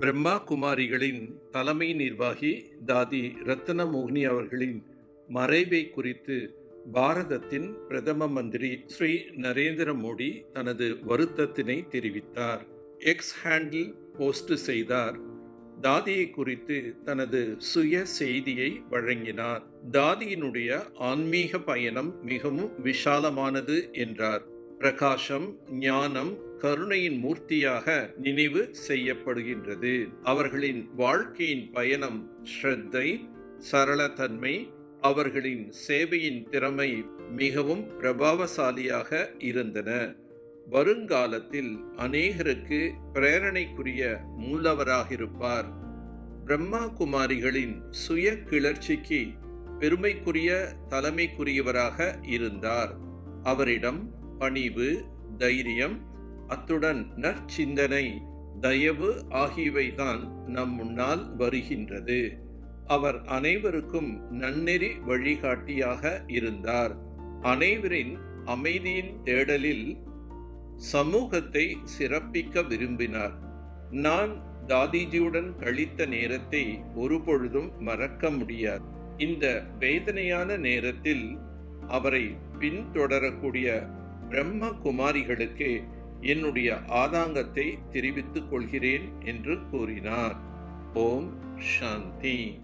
பிரம்மா குமாரிகளின் தலைமை நிர்வாகி தாதி ரத்னமோகினி அவர்களின் மறைவை குறித்து பாரதத்தின் பிரதம மந்திரி ஸ்ரீ நரேந்திர மோடி தனது வருத்தத்தினை தெரிவித்தார். எக்ஸ் ஹேண்டில் போஸ்ட் செய்தார். தாதியை குறித்து தனது சுய செய்தியை வழங்கினார். தாதியினுடைய ஆன்மீக பயணம் மிகவும் விஷாலமானது என்றார். பிரகாசம் ஞானம் கருணையின் மூர்த்தியாக நினைவு செய்யப்படுகின்றது. அவர்களின் வாழ்க்கையின் பயணம் ஸ்ரத்தை சரளத்தன்மை அவர்களின் சேவையின் திறமை மிகவும் பிரபாவசாலியாக இருந்தன. வருங்காலத்தில் அநேகருக்கு பிரேரணைக்குரிய மூலவராக இருப்பார் பிரம்மா குமாரிகளின் சுய கிளர்ச்சிக்கு பெருமைக்குரிய தலைமைக்குரியவராக இருந்தார். அவரிடம் பணிவு தைரியம் அத்துடன் நற்சிந்தனை தயவு ஆகியவைதான் நம் முன்னால் வருகின்றது. அவர் அனைவருக்கும் நன்னெறி வழிகாட்டியாக இருந்தார். அனைவரின் அமைதியின் தேடலில் சமூகத்தை சிறப்பிக்க விரும்பினார். நான் தாதிஜியுடன் கழித்த நேரத்தை ஒருபொழுதும் மறக்க முடியாது. இந்த வேதனையான நேரத்தில் அவரை பின்தொடரக்கூடிய பிரம்ம குமாரிகளுக்கு என்னுடைய ஆதாங்கத்தை தெரிவித்துக் கொள்கிறேன் என்று கூறினார். ஓம் சாந்தி.